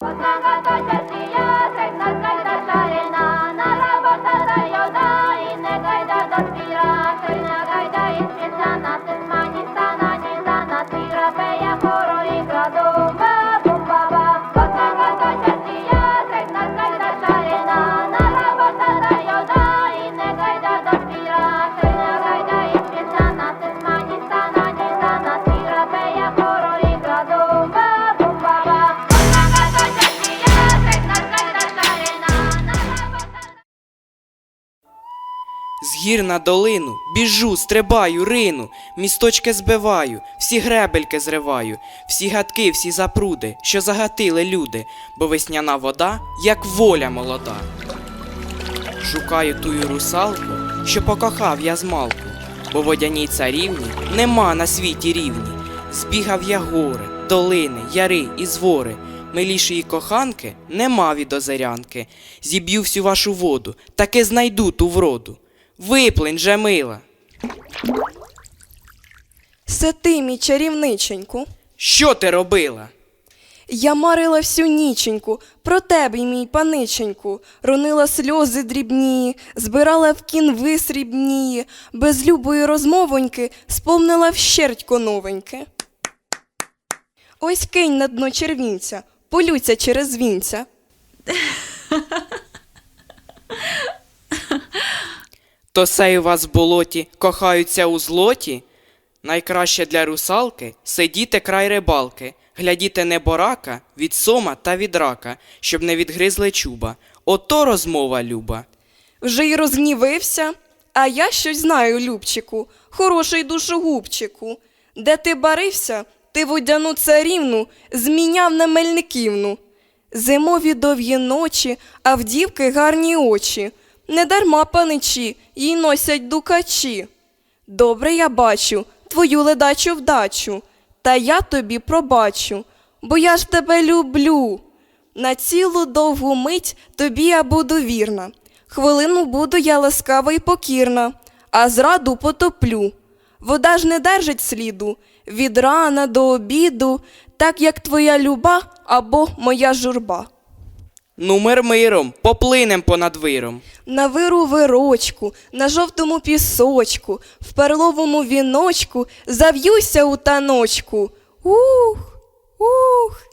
方々たち гір на долину біжу, стрибаю, рину, місточки збиваю, всі гребельки зриваю, всі гадки, всі запруди, що загатили люди, бо весняна вода, як воля молода. Шукаю тую русалку, що покохав я змалку, бо водяній царівні нема на світі рівні. Збігав я гори, долини, яри і звори. Милішої коханки нема від озерянки. Зіб'ю всю вашу воду, таки знайду ту вроду. Виплинь же мила. Це ти, мій чарівниченьку. Що ти робила? Я марила всю ніченьку про тебе, мій паниченьку, ронила сльози дрібні, збирала в кінви срібні, без любої розмовоньки сповнила вщерть новеньке. Ось кинь на дно червінця, полються через вінця. То сей у вас болоті кохаються у злоті? Найкраще для русалки сидіти край рибалки, глядіти неборака від сома та від рака, щоб не відгризли чуба. Ото розмова люба. Вже й розгнівився, а я щось знаю, Любчику, хороший душогубчику. Де ти барився, ти водяну царівну зміняв на мельниківну. Зимові довгі ночі, а в дівки гарні очі. Недарма паничі їй носять дукачі. Добре я бачу твою ледачу вдачу, та я тобі пробачу, бо я ж тебе люблю. На цілу довгу мить тобі я буду вірна. Хвилину буду я ласкава й покірна, а зраду потоплю. Вода ж не держить сліду від рана до обіду, так як твоя люба або моя журба. Ну мир миром, поплинем понад виром. На виру вирочку, на жовтому пісочку, в перловому віночку зав'юся у таночку. Ух, ух.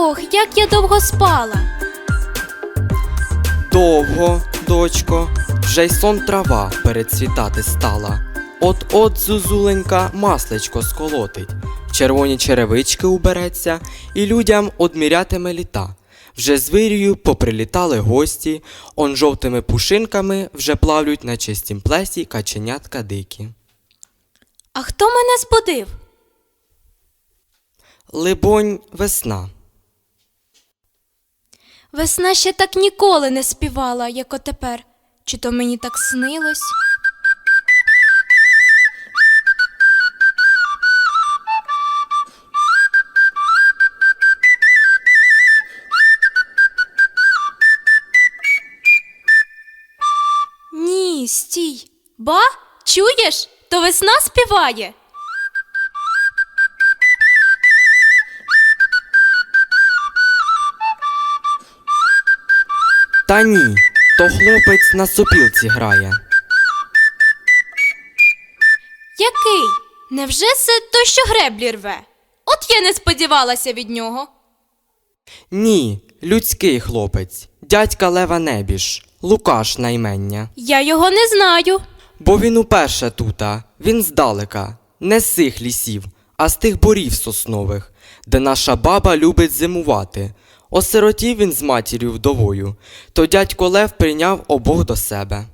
Ох, як я довго спала. Довго, дочко, вже й сон трава перецвітати стала. От-от зузуленька маслечко сколотить, червоні черевички убереться і людям одмірятиме літа. Вже з вирію поприлітали гості, он жовтими пушинками вже плавлють на чистім плесі каченятка дикі. А хто мене збудив? Либонь, весна. Весна ще так ніколи не співала, як отепер. Чи то мені так снилось? Ні, стій. Ба, чуєш? То весна співає. Та ні, то хлопець на сопілці грає. Який? Невже це той, що греблі рве? От я не сподівалася від нього. Ні, людський хлопець, дядька Лева Небіж, Лукаш наймення. Я його не знаю. Бо він уперше тута, він здалека, не з цих лісів, а з тих борів соснових, де наша баба любить зимувати. Осиротів він з матір'ю вдовою, то дядько Лев прийняв обох до себе.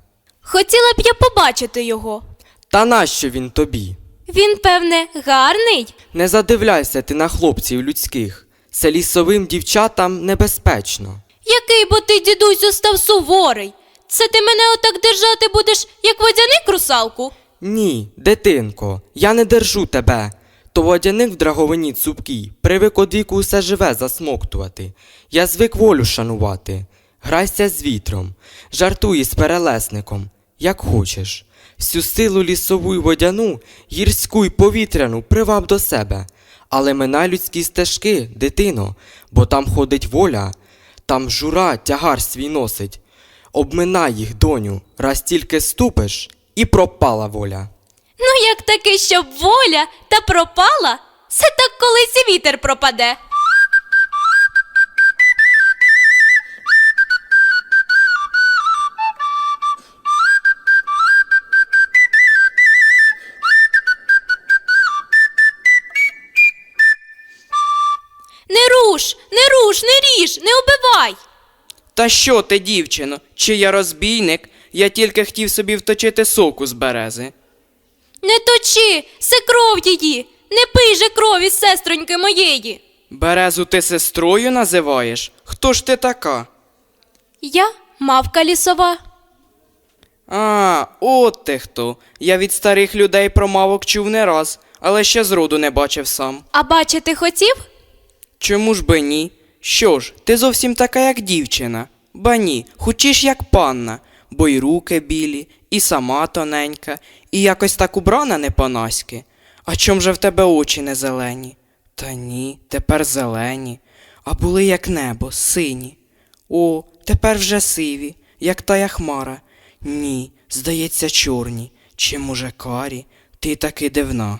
Хотіла б я побачити його. Та нащо він тобі? Він, певне, гарний. Не задивляйся ти на хлопців людських, це лісовим дівчатам небезпечно. Який бо ти, дідусю, став суворий. це ти мене отак держати будеш, як водяник русалку? Ні, дитинко, я не держу тебе. То водяник в драговині цупкій, привик од віку усе живе засмоктувати. Я звик волю шанувати. Грайся з вітром, жартуй з перелесником, як хочеш. Всю силу лісову й водяну, гірську й повітряну приваб до себе. Але минай людські стежки, дитино, бо там ходить воля, там жура тягар свій носить. Обминай їх, доню, раз тільки ступиш, і пропала воля. Ну, як таки, щоб воля та пропала, це так колись і вітер пропаде. Не руш, не руш, не ріж, не убивай. Та що ти, дівчино, чи я розбійник? Я тільки хотів собі вточити соку з берези. Не точи, це кров її, не пий же крові сестроньки моєї. Березу ти сестрою називаєш? Хто ж ти така? Я мавка лісова. А, от ти хто. Я від старих людей про мавок чув не раз, але ще зроду не бачив сам. А бачити хотів? Чому ж би ні? Що ж, ти зовсім така, як дівчина. Ба ні, хочеш як панна, бо й руки білі, і сама тоненька, і якось так убрана не по-наськи. А чом же в тебе очі не зелені? Та ні, тепер зелені, а були як небо, сині. О, тепер вже сиві, як тая хмара. Ні, здається, чорні, чи може карі, ти таки дивна.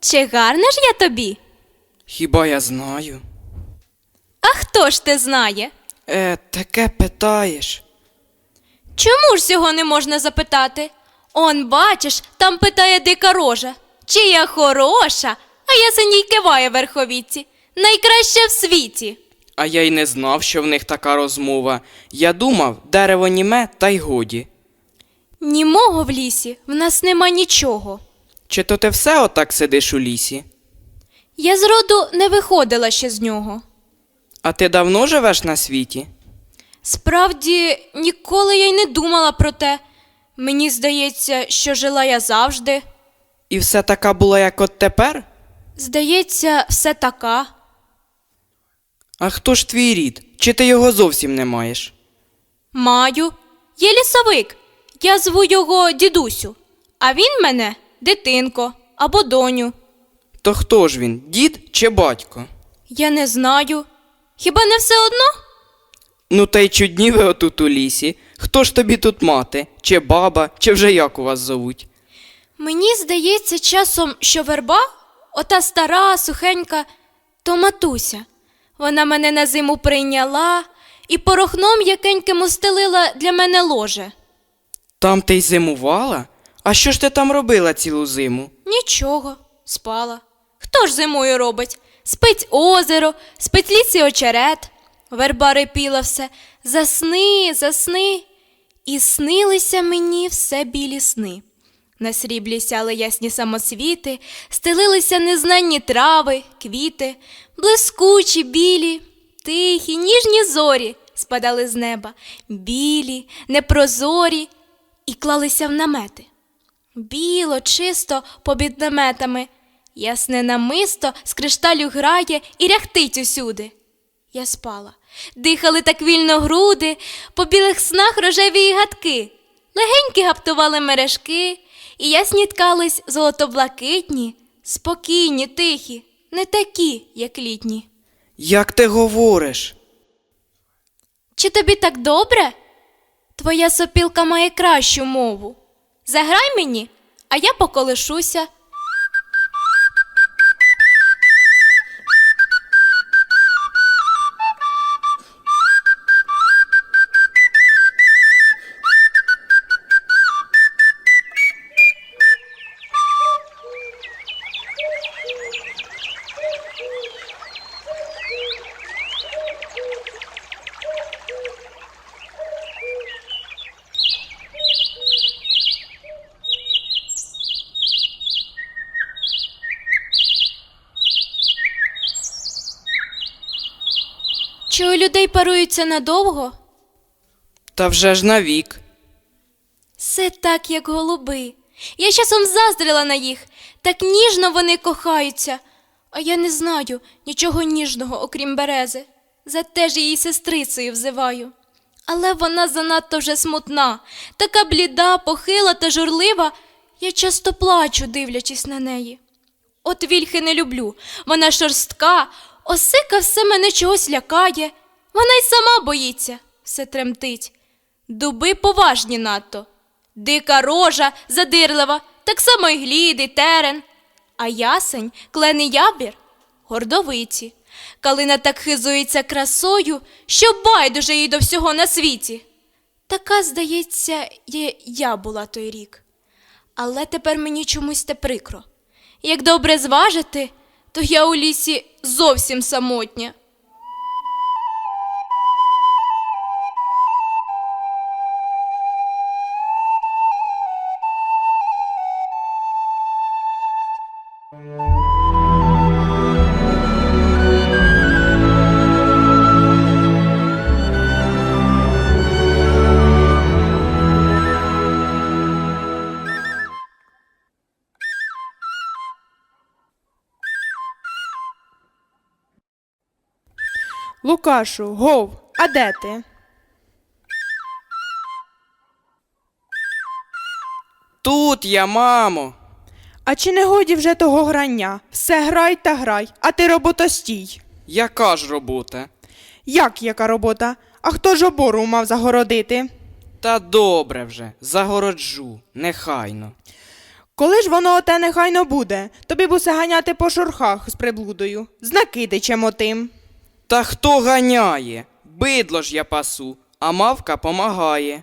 Чи гарна ж я тобі? Хіба я знаю? А хто ж те знає? Е, таке питаєш. Чому ж цього не можна запитати? Он, бачиш, там питає дика рожа. Чи я хороша, а я за ній киває верховіці. Найкраща в світі. А я й не знав, що в них така розмова. Я думав, дерево німе, та й годі. Німого в лісі в нас нема нічого. Чи то ти все отак сидиш у лісі? Я зроду не виходила ще з нього. А ти давно живеш на світі? Справді, ніколи я й не думала про те. Мені здається, що жила я завжди. І все така була, як от тепер? Здається, все така. А хто ж твій рід? Чи ти його зовсім не маєш? Маю. Є лісовик. Я зву його дідусю, а він мене дитинко або доню. То хто ж він, дід чи батько? Я не знаю. Хіба не все одно? Ну та й чудні ви отут у лісі. Хто ж тобі тут мати? Чи баба, чи вже як у вас зовуть? Мені здається часом, що верба, ота стара, сухенька, то матуся. Вона мене на зиму прийняла і порохном якеньким устелила для мене ложе. Там ти й зимувала? А що ж ти там робила цілу зиму? Нічого, спала. Хто ж зимою робить? Спить озеро, спить ліс і очерет. Верба репіла все. Засни, засни. І снилися мені все білі сни. На сріблі сяли ясні самосвіти, стелилися незнанні трави, квіти, блискучі, білі, тихі, ніжні зорі спадали з неба, білі, непрозорі, і клалися в намети. Біло, чисто, побід наметами. Ясне намисто з кришталю грає і ряхтить усюди. Я спала. Дихали так вільно груди, по білих снах рожеві гадки. Легенькі гаптували мережки, і ясні ткались золотоблакитні, спокійні, тихі, не такі, як літні. Як ти говориш? Чи тобі так добре? Твоя сопілка має кращу мову. Заграй мені, а я поколишуся. Чи у людей паруються надовго? Та вже ж навік. Все так, як голуби. Я часом заздрила на їх, так ніжно вони кохаються. А я не знаю нічого ніжного, окрім берези. Зате ж її сестрицею взиваю. Але вона занадто вже смутна, така бліда, похила та журлива. Я часто плачу, дивлячись на неї. От вільхи не люблю, вона шорстка, осика все мене чогось лякає. Вона й сама боїться, все тремтить. Дуби поважні надто. Дика рожа, задирлива, так само й глід, і терен. А ясень, клен і ябір гордовиті. Калина так хизується красою, що байдуже їй до всього на світі. Така, здається, є я була той рік. Але тепер мені чомусь те прикро. Як добре зважити, то я у лісі зовсім самотня. Лукашу, гов, а де ти? Тут я, мамо. А чи не годі вже того грання? Все грай та грай, а ти роботостій. Яка ж робота? Як яка робота? А хто ж обору мав загородити? Та добре вже, загороджу, нехайно. Коли ж воно оте нехайно буде, тобі бусе ганяти по шурхах з приблудою, з накидичем отим. Та хто ганяє? Бидло ж я пасу, а мавка помагає.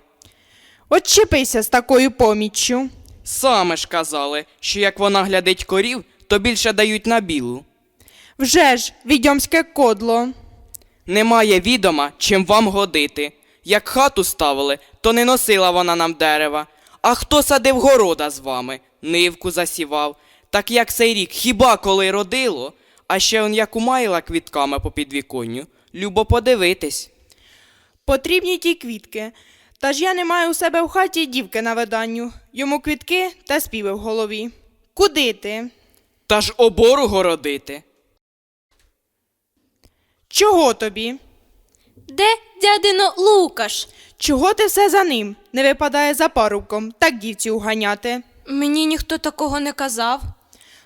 Отчепися з такою поміччю. Саме ж казали, що як вона глядить корів, то більше дають на білу. Вже ж, відьомське кодло. Немає відома, чим вам годити. Як хату ставили, то не носила вона нам дерева. А хто садив города з вами, нивку засівав. Так як цей рік хіба коли родило, а ще он як умаїла квітками по підвіконню. Любо подивитись. Потрібні ті квітки. Та ж я не маю у себе в хаті дівки на виданню. Йому квітки та співи в голові. Куди ти? Та ж обору городити. Чого тобі? Де дядино Лукаш? Чого ти все за ним? Не випадає за парубком, так дівці уганяти. Мені ніхто такого не казав.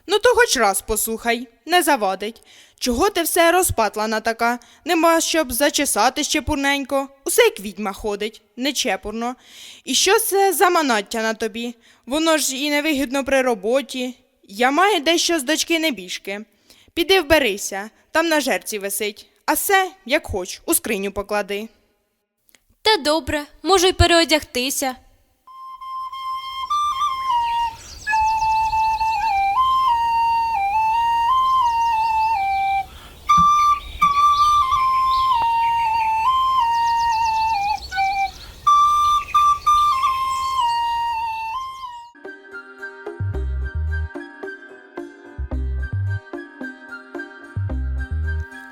Ну то хоч раз послухай, не завадить. Чого ти все розпатлана така? Нема щоб зачесати ще пурненько. Усе як відьма ходить, нечепурно. І що це за манаття на тобі? Воно ж і невигідно при роботі. Я маю дещо з дочки небіжки. Піди вберися, там на жерці висить. А все, як хоч, у скриню поклади. Та добре, можу й переодягтися.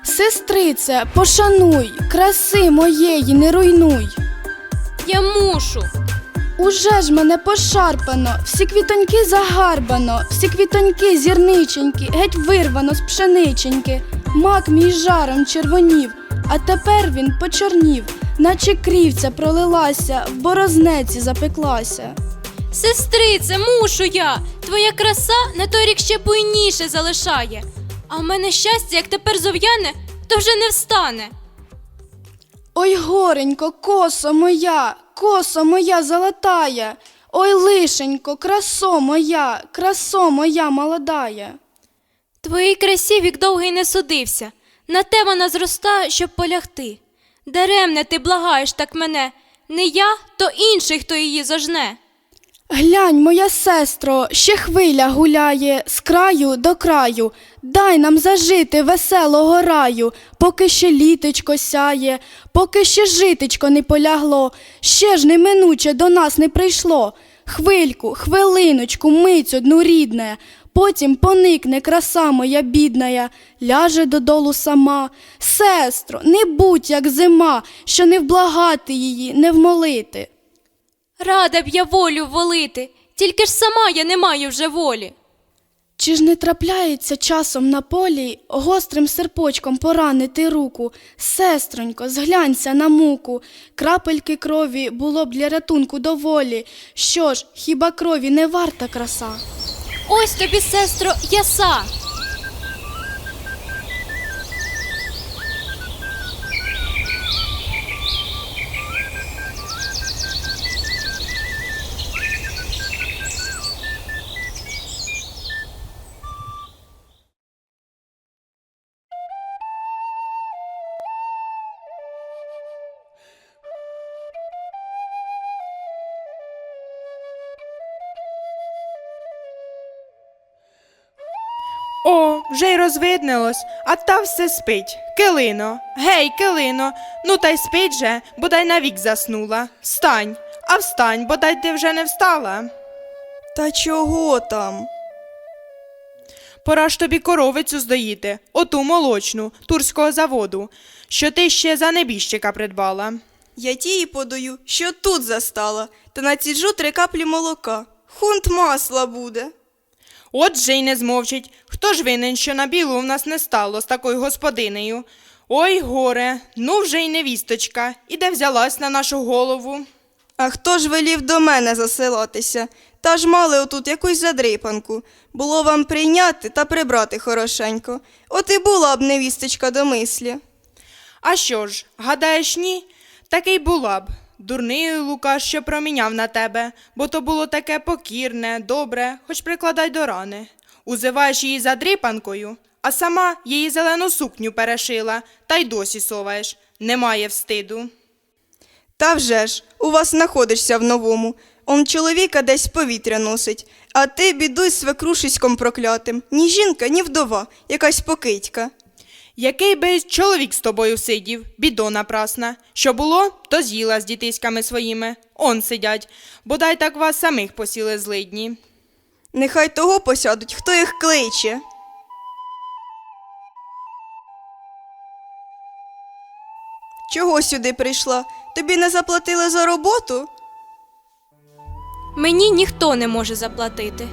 Сестрице, пошануй, краси моєї не руйнуй. Я мушу. Уже ж мене пошарпано, всі квітоньки загарбано, всі квітоньки зірниченькі, геть вирвано з пшениченьки. Мак мій жаром червонів, а тепер він почорнів, наче крівця пролилася, в борознеці запеклася. Сестрице, мушу я. Твоя краса на той рік ще буйніше залишає. А в мене щастя, як тепер зов'яне, то вже не встане. Ой, горенько, косо моя, косо моя золотая, ой, лишенько, красо моя, красо моя молодая. Твоїй красі вік довгий не судився. На те вона зроста, щоб полягти. Даремне ти благаєш так мене. Не я, то інший, хто її зожне. Глянь, моя сестро, ще хвиля гуляє з краю до краю. Дай нам зажити веселого раю, поки ще літочко сяє, поки ще житечко не полягло, ще ж неминуче до нас не прийшло. Хвильку, хвилиночку, мить одну рідне, потім поникне краса моя бідная, ляже додолу сама. Сестро, не будь як зима, що не вблагати її, не вмолити. Рада б я волю волити, тільки ж сама я не маю вже волі. Чи ж не трапляється часом на полі гострим серпочком поранити руку? Сестронько, зглянься на муку. Крапельки крові було б для рятунку доволі. Що ж, хіба крові не варта краса? Ось тобі, сестро, яса. О, вже й розвиднилось, а та все спить. Килино, гей, килино, ну та й спить же, бодай навік заснула. Встань, а встань, бодай ти вже не встала. Та чого там? Пора ж тобі коровицю здоїти, оту молочну, турського заводу, що ти ще за небіжчика придбала. Я тії подаю, що тут застала, та націджу три каплі молока. Хунт масла буде. Отже й не змовчить, хто ж винен, що на білу в нас не стало з такою господинею. Ой, горе, ну вже й невісточка, і де взялась на нашу голову. А хто ж велів до мене засилатися? Та ж мали отут якусь задрипанку. Було вам прийняти та прибрати хорошенько. От і була б невісточка до мислі. А що ж, гадаєш, ні? Такий була б. Дурний Лука, що проміняв на тебе, бо то було таке покірне, добре, хоч прикладай до рани. Узиваєш її задрипанкою, а сама її зелену сукню перешила, та й досі соваєш. Немає встиду. Та вже ж, у вас знаходишся в новому. Он чоловіка десь повітря носить, а ти бідуй свекрушиськом проклятим. Ні жінка, ні вдова, якась покидька. Який би чоловік з тобою сидів, бідона прасна. Що було, то з'їла з дітиськами своїми. Он сидять, бодай так вас самих посіли злидні. Нехай того посядуть, хто їх кличе. Чого сюди прийшла? Тобі не заплатили за роботу? Мені ніхто не може заплатити.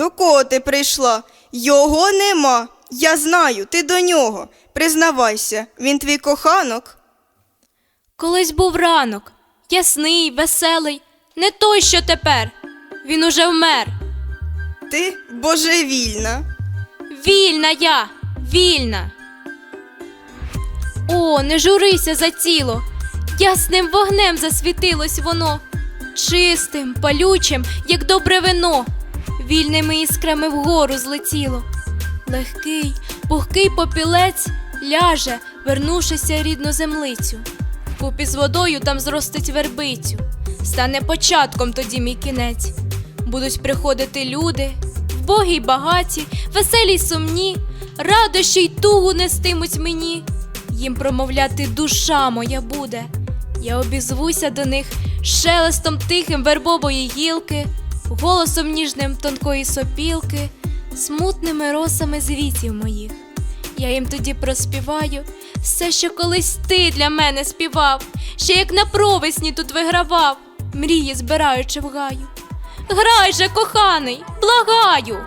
До кого ти прийшла? Його нема. Я знаю, ти до нього. Признавайся, він твій коханок. Колись був ранок, ясний, веселий, не той, що тепер. Він уже вмер. Ти божевільна. Вільна я, вільна. О, не журися за тіло. Ясним вогнем засвітилось воно, чистим, палючим, як добре вино, вільними іскрами вгору злетіло. Легкий, пухкий попілець ляже, вернувшися рідну землицю. Купі з водою там зростить вербицю. Стане початком тоді мій кінець. Будуть приходити люди, вбогі й багаті, веселі й сумні, радощі й тугу нестимуть мені. Їм промовляти душа моя буде. Я обізвуся до них шелестом тихим вербової гілки, голосом ніжним тонкої сопілки, смутними росами звітів моїх. Я їм тоді проспіваю все, що колись ти для мене співав, ще як на провесні тут вигравав, мрії збираючи в гаю. Грай же, коханий, благаю.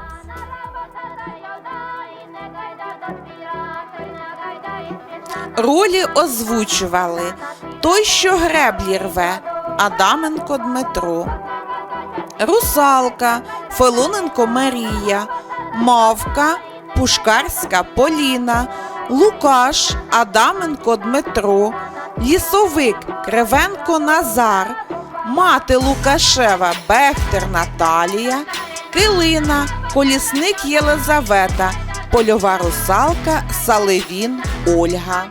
Ролі озвучували той, що греблі рве, Адаменко Дмитро, Русалка, Филоненко Марія, Мавка, Пушкарська Поліна, Лукаш, Адаменко Дмитро, Лісовик Кривенко Назар, Мати Лукашева Бехтер Наталія, Килина, Колісник Єлизавета, Польова русалка Саливін Ольга.